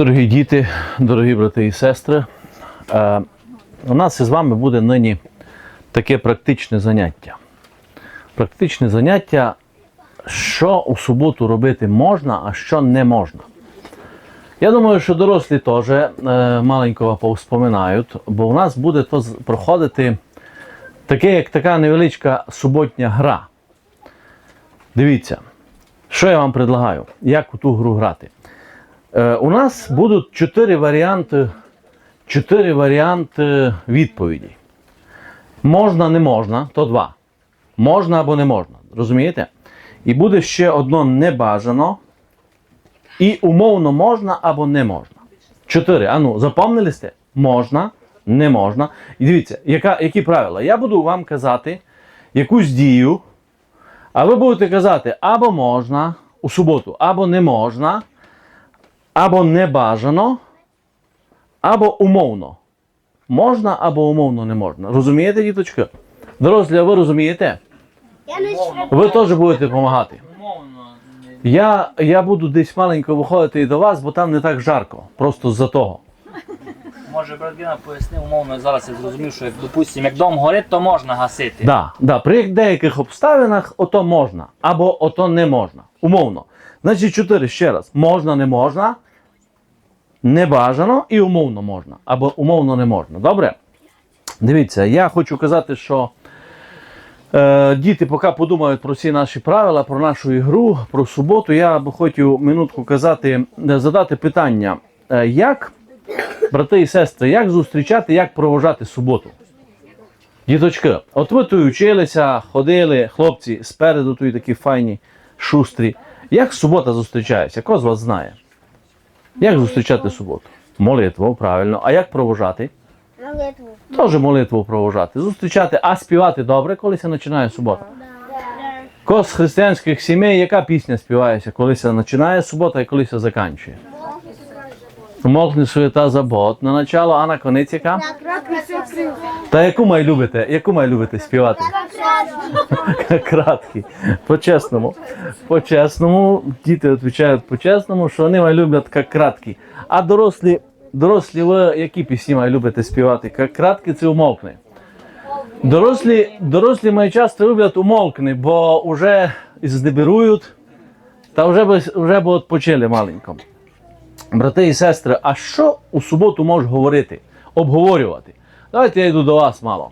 Дорогі діти, дорогі брати і сестри, е, у нас із вами буде нині таке практичне заняття. Практичне заняття, що у суботу робити можна, а що не можна. Я думаю, що дорослі теж е, маленького повспоминають, бо у нас буде то проходити таке, як така невеличка суботня гра. Дивіться, що я вам предлагаю, як у ту гру грати. Е, у нас будуть чотири варіанти, чотири варіанти відповіді. Можна, не можна, то два. Можна або не можна. Розумієте? І буде ще одно небажано. І умовно можна або не можна. Чотири. Ану, запомнили сте? Можна, не можна. І дивіться, яка, які правила. Я буду вам казати якусь дію, а ви будете казати або можна у суботу, або не можна або не бажано, або умовно. Можна або умовно не можна. Розумієте, діточки? Дорослі, а ви розумієте? Ви теж будете допомагати. Умовно. Я, я буду десь маленько виходити і до вас, бо там не так жарко. Просто з-за того. Може, брат Гіна пояснив умовно, зараз я зрозумів, що як, допустим, як дом горить, то можна гасити. Да, да, при деяких обставинах ото можна, або ото не можна. Умовно. Значить, чотири ще раз. Можна, не можна, не бажано і умовно можна. Або умовно не можна. Добре? Дивіться, я хочу казати, що е, діти поки подумають про всі наші правила, про нашу ігру, про суботу. Я б хотів минутку казати, е, задати питання, е, як, брати і сестри, як зустрічати, як провожати суботу? Діточки, от ви тут вчилися, ходили, хлопці спереду тут такі файні, шустрі. Як субота зустрічається? Хто з вас знає? Як зустрічати суботу? Молитву, правильно. А як провожати? Молитву. Теж молитву провожати. Зустрічати, а співати добре, коли се починає субота. Кос з християнських сімей, яка пісня співається, коли се починає субота і коли се закінчує? Мокне суєта забот на начало, а на конець яка? Та яку май любите? Яку май любите співати? Краткі. По-чесному. По-чесному. Діти відповідають по-чесному, що вони май люблять як краткі. А дорослі, дорослі ви які пісні май любите співати? Як краткі це умовкне. Дорослі, дорослі май часто люблять умовкни, бо вже здебірують, та вже би, вже би відпочили маленько. Брати і сестри, а що у суботу можеш говорити, обговорювати? Давайте я йду до вас мало.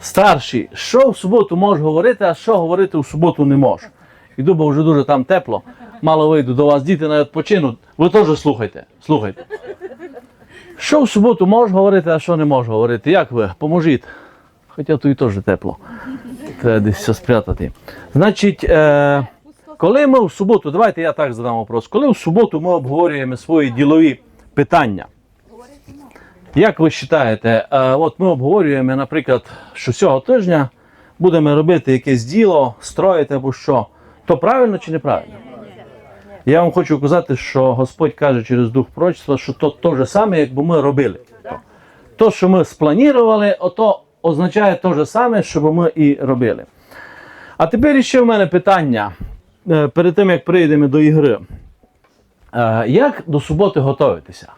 Старші, що в суботу можеш говорити, а що говорити в суботу не можеш. Іду, бо вже дуже там тепло. Мало вийду до вас, діти на відпочинуть. Ви теж слухайте. Слухайте. Що в суботу можеш говорити, а що не можеш говорити? Як ви? Поможіть. Хоча тут і теж тепло. Треба десь все спрятати. Значить, е, коли ми в суботу, давайте я так задам вопрос. Коли в суботу ми обговорюємо свої ділові питання, як ви вважаєте, е, от ми обговорюємо, наприклад, що цього тижня будемо робити якесь діло, строїти або що, то правильно чи неправильно? Я вам хочу казати, що Господь каже через дух пророчества, що то те же саме, якби ми робили. То, що ми спланували, ото означає те же саме, що ми і робили. А тепер ще в мене питання перед тим, як прийдемо до ігри. Е, Як до суботи готуватися?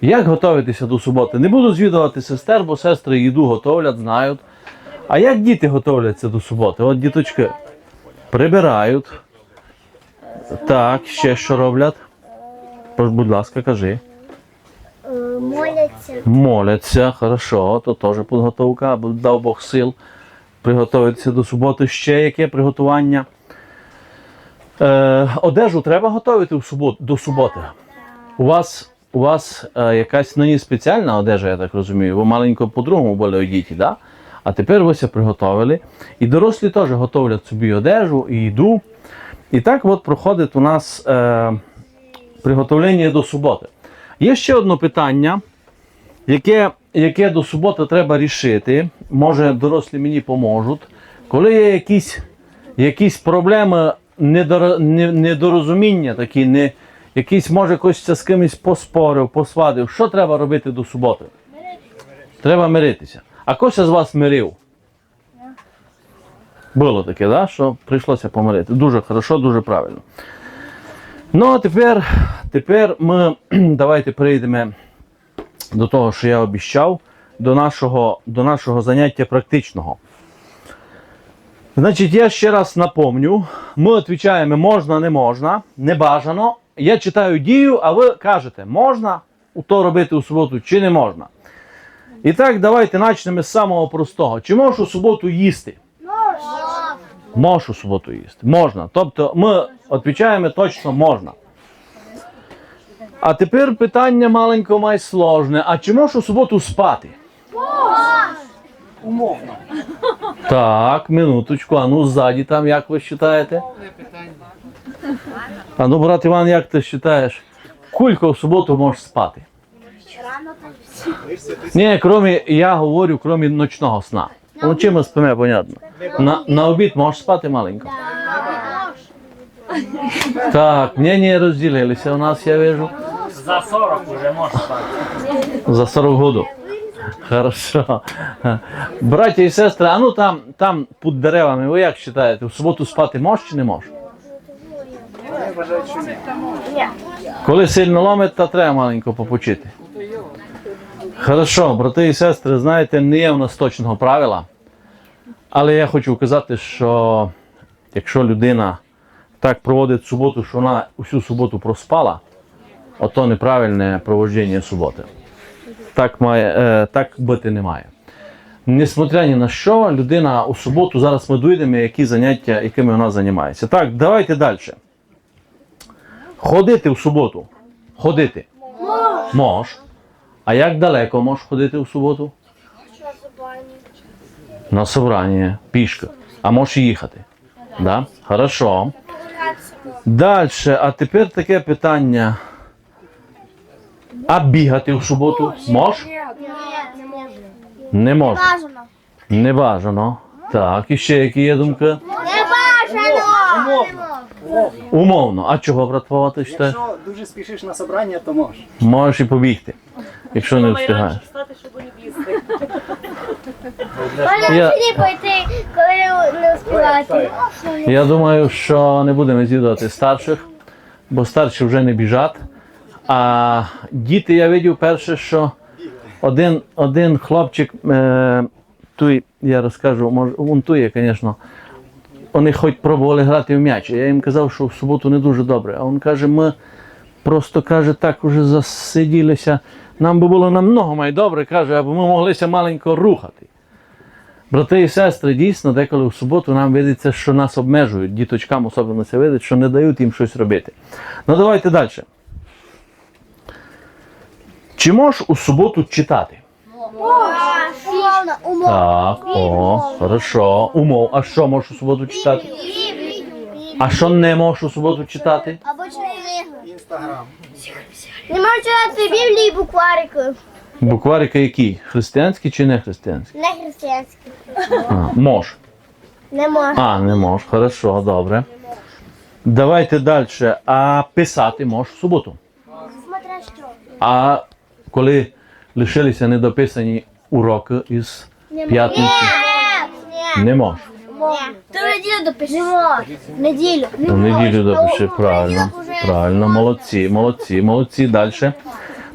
Як готуватися до суботи? Не буду звідувати сестер, бо сестри їду готовлять, знають. А як діти готовляться до суботи? От діточки прибирають. Так, ще що роблять? Будь ласка, кажи. Е, Моляться. Моляться, хорошо, то теж підготовка, дав Бог сил приготуватися до суботи. Ще яке приготування? Е, одежу треба готувати в субот, до суботи. У вас, у вас е, якась нині спеціальна одежа, я так розумію. Ви маленько по-другому були одіті, да? а тепер ви все приготовили. І дорослі теж готовлять собі одежу і їду. І так от проходить у нас е, приготовлення до суботи. Є ще одне питання, яке, яке до суботи треба рішити. Може, дорослі мені поможуть. Коли є якісь, якісь проблеми недоро- недорозуміння, такі, не, якийсь, може, хтось з кимось поспорив, посвадив, що треба робити до суботи? Треба миритися. А хтось з вас мирив? Було таке, да? що прийшлося помирити. Дуже хорошо, дуже правильно. Ну, а тепер тепер ми давайте перейдемо до того, що я обіцяв, до нашого, до нашого заняття практичного. Значить, я ще раз напомню, ми відповідаємо можна, не можна, не бажано. Я читаю дію, а ви кажете, можна то робити у суботу чи не можна. І так, давайте почнемо з самого простого. Чи можеш у суботу їсти? Можеш у суботу їсти. Можна. Тобто ми відповідаємо точно можна. А тепер питання маленько май сложне. А чи можеш у суботу спати? Умовно. Так, минуточку, а ну ззаді там, як ви вважаєте? А ну, брат Іван, як ти вважаєш? Кулько в суботу можеш спати? Ні, крім, я говорю, крім ночного сна. Вночі ми спимо, понятно. На, на обід можеш спати маленько? Так, ні, ні, розділилися у нас, я вижу. За 40 вже можна спати. За 40 годів. Хорошо. Браття і сестри, а ну там, там під деревами, ви як вважаєте, в суботу спати можеш чи не можеш? Коли сильно ломить, то треба маленько попочити. Хорошо, брати і сестри, знаєте, не є в нас точного правила. Але я хочу вказати, що якщо людина так проводить суботу, що вона усю суботу проспала, ото неправильне проводження суботи. Так, має, е, так бути не має. Несмотря ні на що, людина у суботу, зараз ми дійдемо, які заняття, якими вона займається. Так, давайте далі. Ходити в суботу. Ходити. Мож. А як далеко можеш ходити в суботу? На собрання, пішки. А можеш їхати. Да? Хорошо. Далі, а тепер таке питання. А бігати в суботу? Можеш? не можна. Не можна. Бажано. Не бажано. Так, і ще які є думки? Не бажано. Умовно. А чого, братва, ти вважаєш? Якщо дуже спішиш на собрання, то можеш. Можеш і побігти, якщо не встигаєш. Встати, щоб не бігти. Можна Я- сюди пойти, коли не успівати. Я думаю, що не будемо з'їдати старших, бо старші вже не біжать. А діти я видів перше, що один, один хлопчик, е, той, я розкажу, може, він тує, звісно, вони хоч пробували грати в м'яч. Я їм казав, що в суботу не дуже добре. А він каже, ми просто каже, так уже засиділися. Нам би було намного май добре, каже, аби ми моглися маленько рухати. Брати і сестри, дійсно, деколи в суботу нам видиться, що нас обмежують, діточкам особливо це видить, що не дають їм щось робити. Ну давайте далі. Чи можеш у суботу читати? Так, о, хорошо. Умов. А що можеш у суботу читати? А що не можеш у суботу читати? Або. Інстаграм. Не можу читати Біблії і букварики. Букварики які? Християнські чи не християнські? Не християнські. А, мож. Не можу. А, не можеш. Хорошо, добре. Давайте далі. А писати можеш в суботу. Смотря що. А коли лишилися недописані уроки із п'ятниці, Ні. не можеш. Ти неділю допиши. Неділю. У неділю допиши, правильно. Правильно, молодці, молодці, молодці. Далі.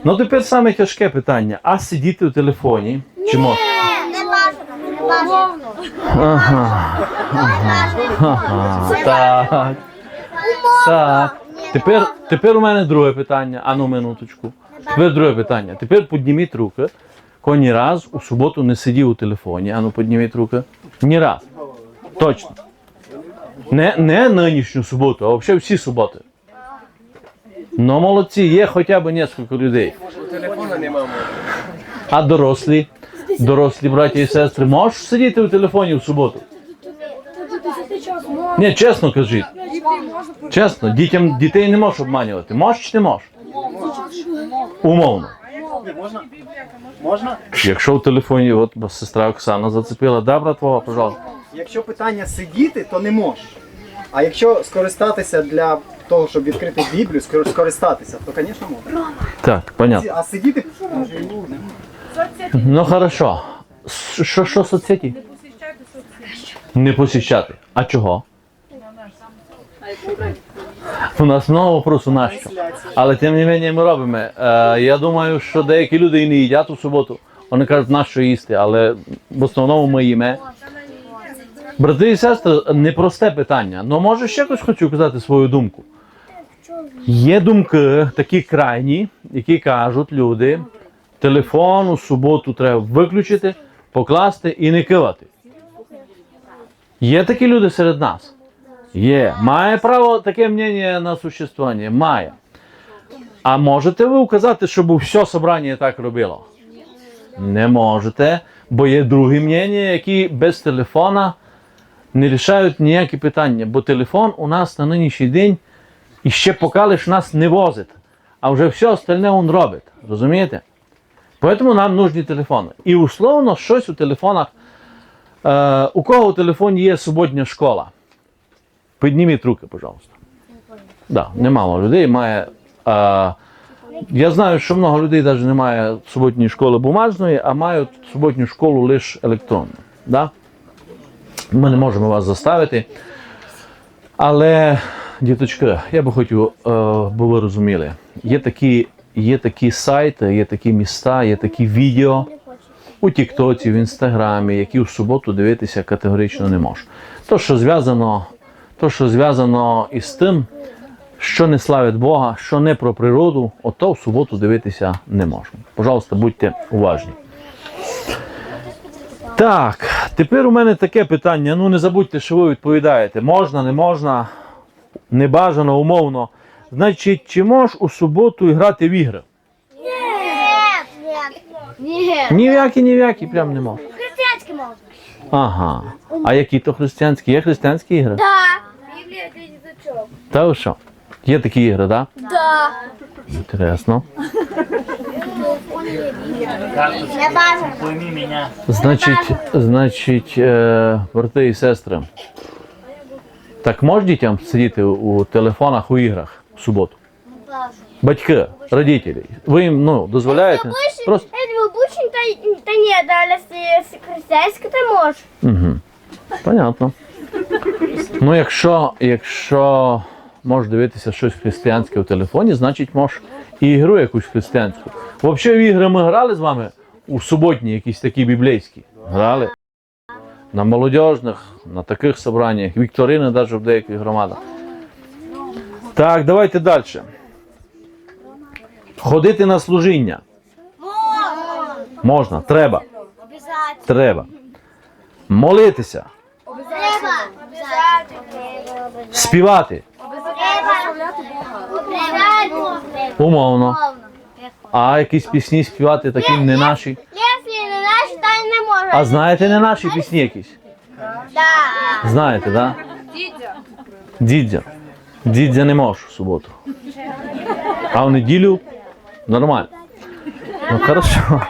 Ну тепер саме тяжке питання. А сидіти у телефоні? Чи можеш? Не бажано. Не. Так. Так. Тепер, тепер у мене друге питання. Ану, минуточку. Тепер друге питання. Тепер підніміть руки. Ко ні раз у суботу не сидів у телефоні. Ану, підніміть руки. Ні раз. Точно. Не, не нинішню суботу, а взагалі всі суботи. Ну, молодці, є хоча б кілька людей. А дорослі? Дорослі браті і сестри, можеш сидіти у телефоні в суботу? Ні, чесно кажіть. Чесно, дітям дітей не можеш обманювати. Можеш чи не можеш? Умовно. Можна? Можна? Якщо в телефоні, от сестра Оксана зацепила, да, братва, пожалуйста. Якщо питання сидіти, то не можеш. А якщо скористатися для того, щоб відкрити Біблію, скор- скористатися, то, звісно, можна. Так, понятно. А сидіти Ну хорошо. С- Що, що соцсеті? Не посіщати. А чого? У нас много вопросу нащо. Але тим не менше ми робимо. Е, я думаю, що деякі люди і не їдять у суботу. Вони кажуть, нащо їсти, але в основному ми їмо. Брати і сестри, непросте питання. Ну може ще хтось хочу казати свою думку. Є думки такі крайні, які кажуть люди, телефон у суботу треба виключити, покласти і не кивати. Є такі люди серед нас. Є. Має право таке мнення на существування? Має. А можете ви указати, щоб все собрання так робило? Не можете, бо є другі мнення, які без телефона не рішають ніякі питання, бо телефон у нас на нинішній день і ще нас не возить, а вже все остальне він робить. Розумієте? Тому нам нужні телефони. І условно щось у телефонах. Е, у кого у телефоні є суботня школа? Підніміть руки, пожалуйста. Да, немало людей має. Е, я знаю, що много людей навіть не має суботньої школи бумажної, а мають суботню школу лише електронну. Да? Ми не можемо вас заставити. Але, діточки, я би хотів, е, бо ви розуміли, є такі, є такі сайти, є такі міста, є такі відео у Тіктоці, в Інстаграмі, які в суботу дивитися категорично не можеш. То, що зв'язано, то, що зв'язано із тим, що не славить Бога, що не про природу, ото в суботу дивитися не можемо. Пожалуйста, будьте уважні. Так, тепер у мене таке питання. Ну не забудьте, що ви відповідаєте. Можна, не можна, не бажано, умовно. Значить, чи можеш у суботу грати в ігри? Ні. Ні в які, ні в які, прям не можеш. Християнське можна. Ага. А які то християнські? Є християнські ігри? Так. Та ви що? Є такі ігри, так? Так. Інтересно. Не бажано. Значить, значить, е, брати і сестри. Так можеш дітям сидіти у телефонах у іграх в суботу? Батьки, родителі. Ви їм ну, дозволяєте? Просто. Та, та ні, далі з ти можеш. Угу. Понятно. Ну, якщо, якщо можеш дивитися щось християнське у телефоні, значить можеш і ігру якусь християнську. Взагалі в ігри ми грали з вами у суботні, якісь такі біблейські. Грали. На молодіжних, на таких собраннях, вікторини навіть в деяких громадах. Так, давайте далі. Ходити на служіння. Можна, треба. Треба. Молитися, Треба. Співати. Треба. Умовно. А якісь пісні співати такі не наші. Якщо не наші, то не може. А знаєте не наші пісні якісь? Да. Знаєте, так? Да? Дідзя. Дідзя не можеш в суботу. А в неділю нормально. Ну хорошо.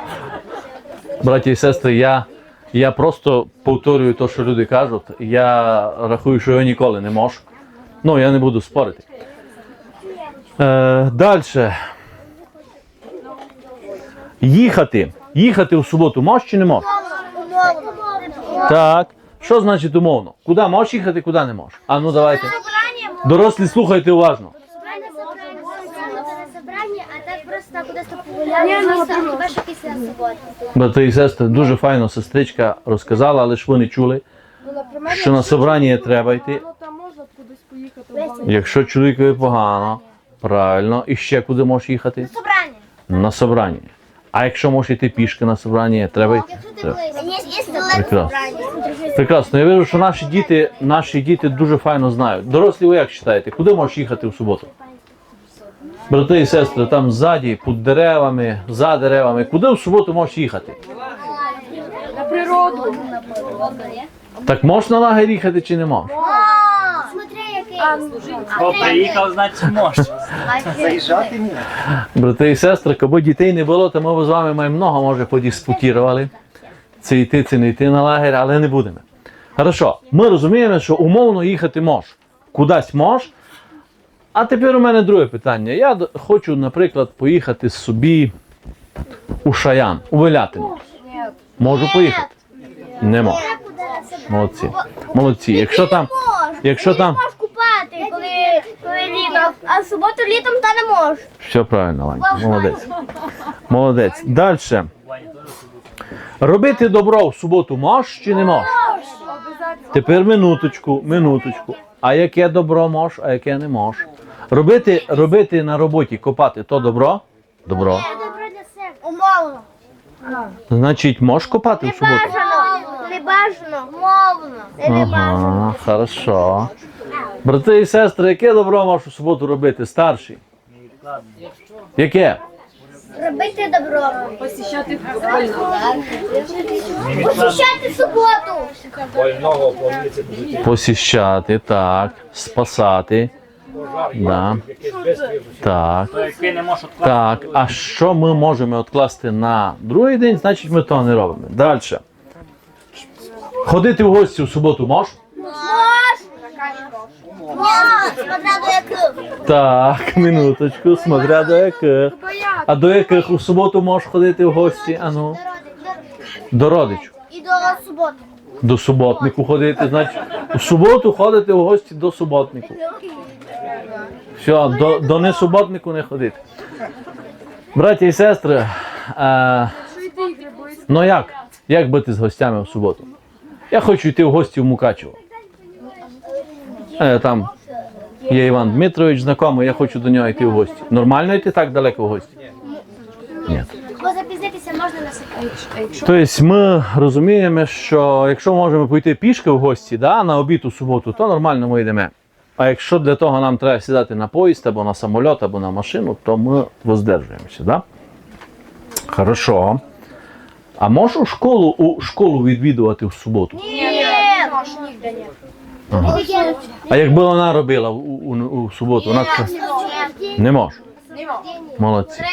Браті і сестри, я, я просто повторюю те, що люди кажуть. Я рахую, що я ніколи не можу. Ну, я не буду спорити. Е, Далі. Їхати. Їхати в суботу можеш чи не можеш? Так. Що значить умовно? Куди можеш їхати, куди не можеш? А ну давайте. Дорослі, слухайте уважно. собрання, а кудись погуляли, хіба що після суботи. Брати і сестри, дуже файно сестричка розказала, але ж ви не чули, що на собрання треба йти. Ну там можна кудись поїхати в банк. Якщо чоловікові погано, правильно, і ще куди можеш їхати? Собрання. На собрання. А якщо можеш йти пішки на собрання, треба йти. Треба. Прекрасно. Прекрасно. Я вижу, що наші діти, наші діти дуже файно знають. Дорослі, ви як вважаєте, куди можеш їхати в суботу? Брати і сестри, там ззаді, під деревами, за деревами. Куди в суботу можеш їхати? На природу. Так можеш на лагерь їхати чи не можеш? Смотри, який. Приїхав, значить може. Заїжджати ні. Брати і сестри, аби дітей не було, то ми з вами маємо много, може, подіспутірували. Це йти, це не йти на лагерь, але не будемо. Хорошо, ми розуміємо, що умовно їхати можеш. Кудись можеш. А тепер у мене друге питання. Я хочу, наприклад, поїхати собі у Шаян, у Велятину. Можу поїхати? Не можу. Молодці. Молодці. Якщо там, якщо там, купати, коли, коли літо А в суботу літом та не можеш. Все правильно, Ванька. Молодець. Молодець. Далі. Робити добро в суботу можеш чи не можеш? Тепер минуточку, минуточку. А яке добро можеш, а яке не можеш? Робити, робити на роботі, копати то добро? Добро. Добре для себе. Умовно. Значить, можеш копати в суботу? Бажано. Не бажано. Мовно. Це не бажано. Ага, хорошо. Брати і сестри, яке добро можеш у суботу робити? Старші? Яке? Робити добро. Посіщати Посіщати суботу. Посіщати, так. Спасати. Да. Так. Відкласти, Так. А що ми можемо відкласти на другий день, значить ми того не робимо. Далі. Ходити в гості в суботу можеш? Смотря до яких. Так, минуточку, смотря до яких. А до яких у суботу можеш ходити в гості? Ану. До родичів. І до суботи. До суботнику ходити, значить, у суботу ходити в гості до суботнику. Все, до, до несуботнику не ходити. Браті і сестри, е, ну як? Як бути з гостями в суботу? Я хочу йти в гості в Мукачево. Е, там є Іван Дмитрович знайомий, я хочу до нього йти в гості. Нормально йти так далеко в гості? Ні. Бо запізнитися можна на секунду. Тобто ми розуміємо, що якщо можемо пойти пішки в гості да, на обід у суботу, то нормально ми йдемо. А якщо для того нам треба сідати на поїзд або на самоліт, або на машину, то ми воздержуємося. Да? Хорошо. А можеш у школу, у школу відвідувати в суботу? Ні. Ага. А якби вона робила у, у, у суботу, вона не може. Молодці.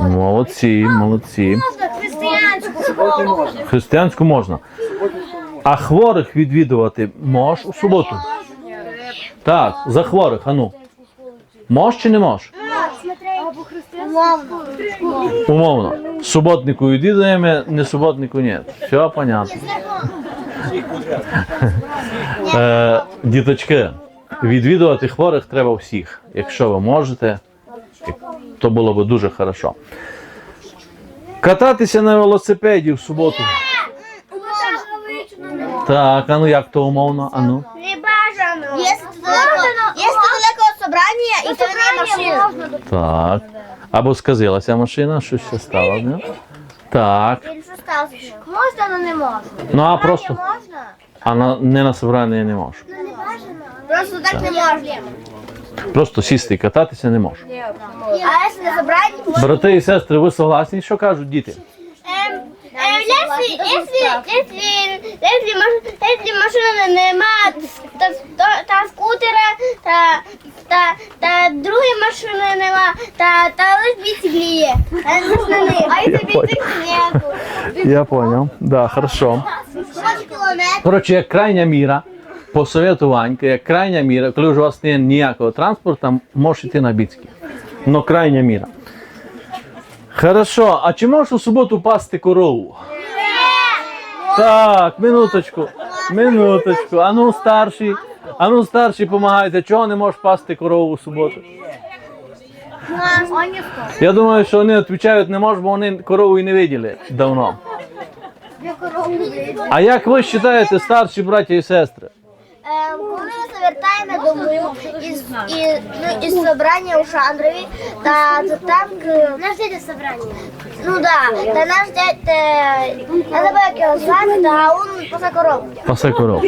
Молодці, молодці. Християнську. Християнську можна. А хворих відвідувати можеш у суботу? Так, за хворих, ану. Можеш чи не можеш? Умовно. Суботнику відвідуємо, не суботнику ні. Все понятно. Е, діточки, відвідувати хворих треба всіх. Якщо ви можете, то було б дуже хорошо. Кататися на велосипеді в суботу. Так, а ну як то умовно? А ну. Не бажано. Якщо ти далеко, якщо ти далеко від собрання і то не машина. Так. Або сказилася машина, щось ще стало, не? Так. Більше сталося. Можна, але не можна. Ну а просто. Можна? А на, не на собрання не можеш. Ну не бажано. Просто так не можна. Просто сісти і кататися не можеш. А якщо на собранні, можна. Брати і сестри, ви согласні, що кажуть діти? Ем, ем, Если, если, если, если, маш- если машина нема, та, та, та скутера, та, та, та другої машини нема, та, та лише біциклі є. А не якщо? Я понял. Да, хорошо. 40 кілометрів. Коротше, як крайня міра, по совету Ваньки, як крайня міра, коли вже у вас немає ніякого транспорту, можеш йти на біцьки. Но крайня міра. Хорошо, а чи можеш у суботу пасти корову? Так, минуточку, минуточку. А ну старші, а ну старші помагайте, чого не можеш пасти корову у суботу? Я думаю, що вони відповідають не можуть, бо вони корову і не виділи давно. А як ви вважаєте, старші браті і сестри? Ем, Коли ми завертаємо дому із, із, ну, із собрання у Шандрові, та, то там... Наш дядя собрання. Ну да, та наш дядя, я забув, як його звати, та він поза корову. Пасе корову.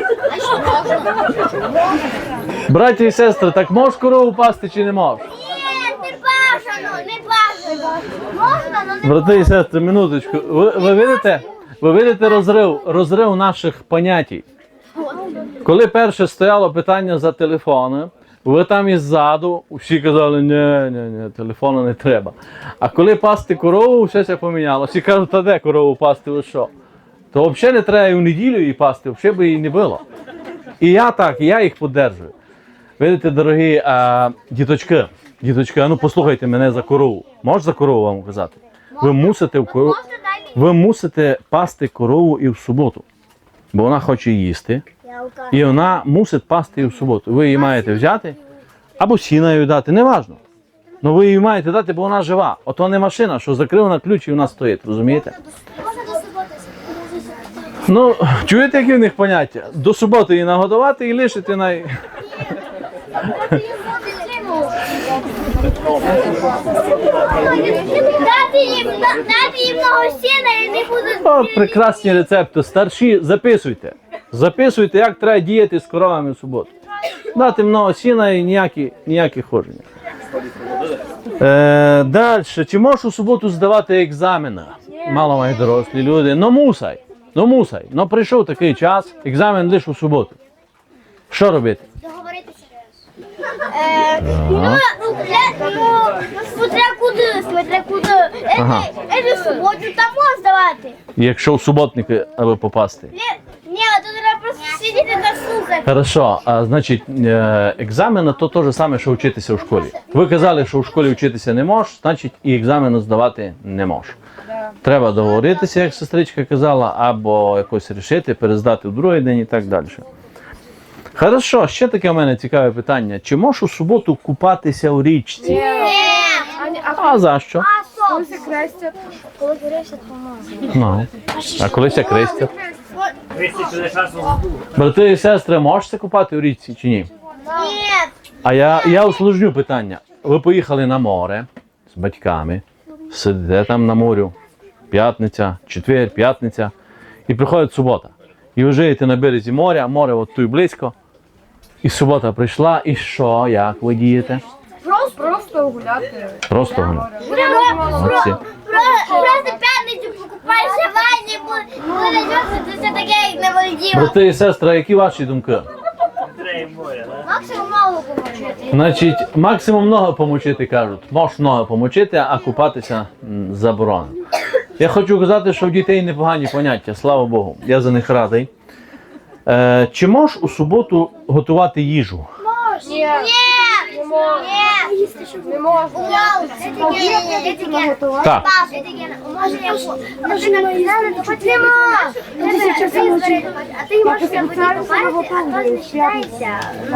Браті і сестри, так можеш корову пасти чи не можеш? Ні, не бажано, не бажано. Можна, але не Брати і сестри, минуточку. Ви, ви видите? Ви видите розрив, розрив наших понятій. Коли перше стояло питання за телефони, ви там іззаду всі казали, ні, ні, ні, телефону не треба. А коли пасти корову, все це поміняло. Всі кажуть, та де корову пасти, ви що? То взагалі не треба і в неділю її пасти, взагалі би її не було. І я так, і я їх підтримую. Видите, дорогі а, діточки, діточки, а ну послухайте мене за корову. Можеш за корову вам казати? Ви мусите в корову. Ви мусите пасти корову і в суботу, бо вона хоче їсти. І вона мусить пасти і в суботу. Ви її маєте взяти, Або сіна її дати, неважно. Ну ви її маєте дати, бо вона жива. Ото не машина, що закрила на ключ і вона стоїть, розумієте? Ну, чуєте, які в них поняття? До суботи її нагодувати і лишити на. Дати їм, дати їм много сіна і не будуть. О, прекрасні рецепти. Старші, записуйте. Записуйте, як треба діяти з коровами в суботу. Дати много сіна і ніякі, ніякі ходження. Е, Далі. Чи можеш у суботу здавати екзамени? Мало мають дорослі люди. Ну мусай. Ну мусай. Ну прийшов такий час, екзамен лише у суботу. Що робити? Договоритися. Е, ну, ну, смотря куди, смотря куди. Ага. Це суботу там можна здавати. Якщо в суботники аби попасти. Ні, ні, тут треба просто сидіти та слухати. Хорошо, а значить, е, екзамени то те ж саме, що вчитися у школі. Ви казали, що у школі вчитися не можеш, значить і екзамену здавати не можеш. Треба договоритися, як сестричка казала, або якось рішити, перездати в другий день і так далі. Хорошо, ще таке в мене цікаве питання. Чи можеш у суботу купатися у річці? Ні. А А за що? коли крестять? Коли. Ну, а крестять. Забув. Брати і сестри, можете купати у річці чи ні? Ні. А я, я усложню питання. Ви поїхали на море з батьками, сидите там на морю, п'ятниця, четвер, п'ятниця, і приходить субота. І ви живете на березі моря, море от тут близько. І субота прийшла, і що, як ви дієте? Просто, просто гуляти. Просто гуляти. Молодці. Просто п'ятницю покупаєшся в ванні, буде буде таке, як на Мальдівах. Брати і сестри, які ваші думки? Максимум мало поможете. Значить, максимум ноги помочити кажуть. Можеш ноги помочити, а купатися заборонено. Я хочу казати, що в дітей непогані поняття, слава Богу. Я за них радий. Е, чи можеш у суботу готувати їжу? Ні, не можна. Не можна. Так. А ти.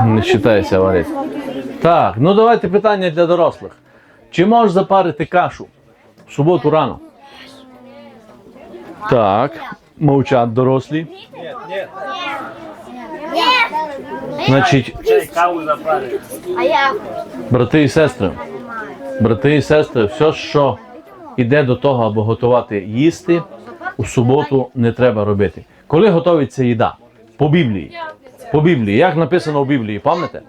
Не вважається варити. Так, ну давайте питання для дорослих. Чи можеш запарити кашу в суботу рано? Так, мовчать дорослі. Значить, брати і сестри, брати і сестри, все, що йде до того, аби готувати їсти, у суботу не треба робити. Коли готується їда? По Біблії. По Біблії. Як написано в Біблії, пам'ятаєте?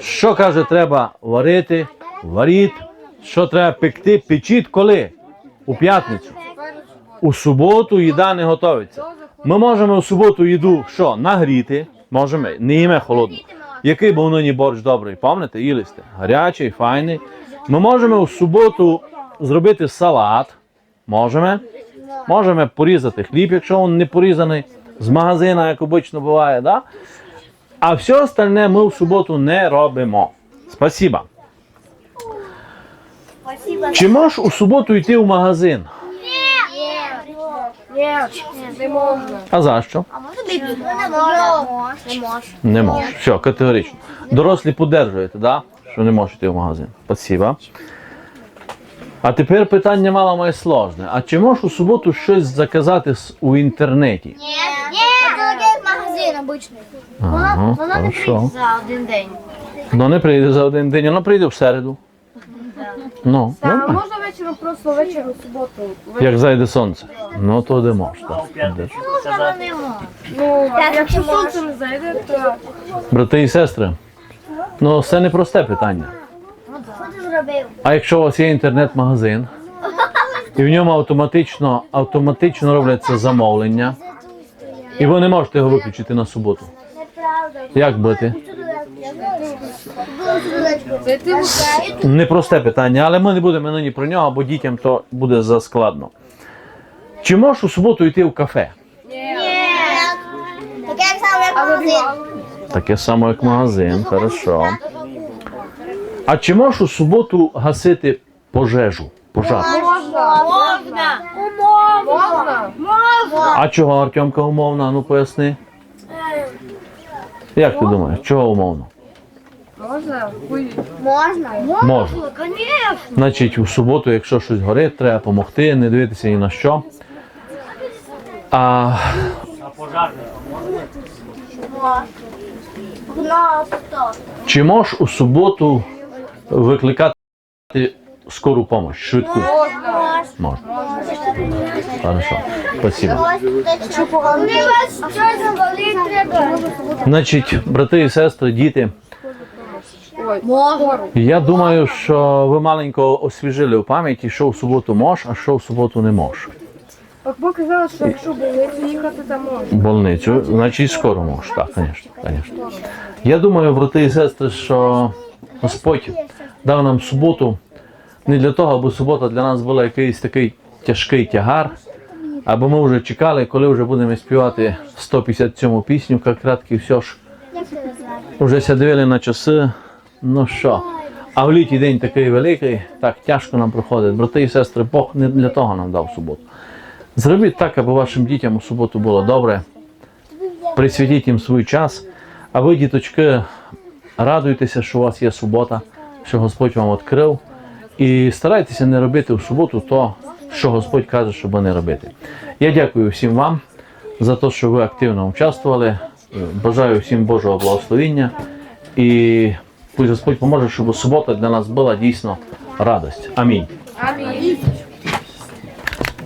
Що каже, треба варити, варіть. Що треба пекти, печіть коли? У п'ятницю. У суботу їда не готується. Ми можемо у суботу їду що? Нагріти. Можемо, не їме холодну. Який був нині борщ добрий, пам'ятаєте? Їли сте? Гарячий, файний. Ми можемо у суботу зробити салат. Можемо. Можемо порізати хліб, якщо він не порізаний з магазина, як обично буває. Да? А все остальне ми в суботу не робимо. Спасибо. Спасибо. Чи можеш у суботу йти в магазин? Ні. Ні, не можна. А за що? Можна Не можна. Не можна. Все, категорично. Дорослі подержуєте, да? що не можете в магазин. Спасибо. А тепер питання мало моє сложне. А чи можеш у суботу щось заказати у інтернеті? Ні. Ні. Магазин обичний. Ага, Вона не хорошо. прийде за один день. Ну не прийде за один день, вона прийде в середу. Ну, Та нормально. можна вечором просто вечір у суботу. як зайде сонце. Ну то де можеш. А Так. в Можна, сказати. але не. Ну, а якщо сонце не зайде, то Брати і сестри, ну це не просте питання. Що ти зробив? А якщо у вас є інтернет-магазин, і в ньому автоматично, автоматично робляться замовлення, і ви не можете його виключити на суботу. Неправда. Як бути? Непросте питання, але ми не будемо нині про нього, бо дітям то буде заскладно. Чи можеш у суботу йти в кафе? Ні. Таке саме як магазин. Таке саме, як магазин, хорошо. А чи можеш у суботу гасити пожежу? Пожар? Можна. Можна. Умовно. Можна. А чого Артемка умовна? Ну поясни. Як ти думаєш, чого умовно? Можна? Можна? Можна. Значить, у суботу, якщо щось горить, треба допомогти, не дивитися ні на що. А чи можеш у суботу викликати скору допомогу, швидку? можна. Можна. Хорошо. Спасибо. Значить, брати і сестри, діти, я думаю, що ви маленько освіжили у пам'яті, що в суботу можеш, а що в суботу не можеш. От Бог що якщо болить їхати, то можна. В больницю, значить скоро можеш. Так, звісно, звісно. Я думаю, брати і сестри, що Господь дав нам суботу не для того, аби субота для нас була якийсь такий тяжкий тягар, аби ми вже чекали, коли вже будемо співати 157 пісню, як кратки все ж. Вже ся дивили на часи. Ну що? А в літній день такий великий, так тяжко нам проходить. Брати і сестри, Бог не для того нам дав суботу. Зробіть так, аби вашим дітям у суботу було добре. Присвятіть їм свій час. А ви, діточки, радуйтеся, що у вас є субота, що Господь вам відкрив. І старайтеся не робити в суботу то, що Господь каже, щоб не робити. Я дякую всім вам за те, що ви активно участвували. Бажаю всім Божого благословення. І пусть Господь поможе, щоб субота для нас була дійсно радость. Амінь. Амінь.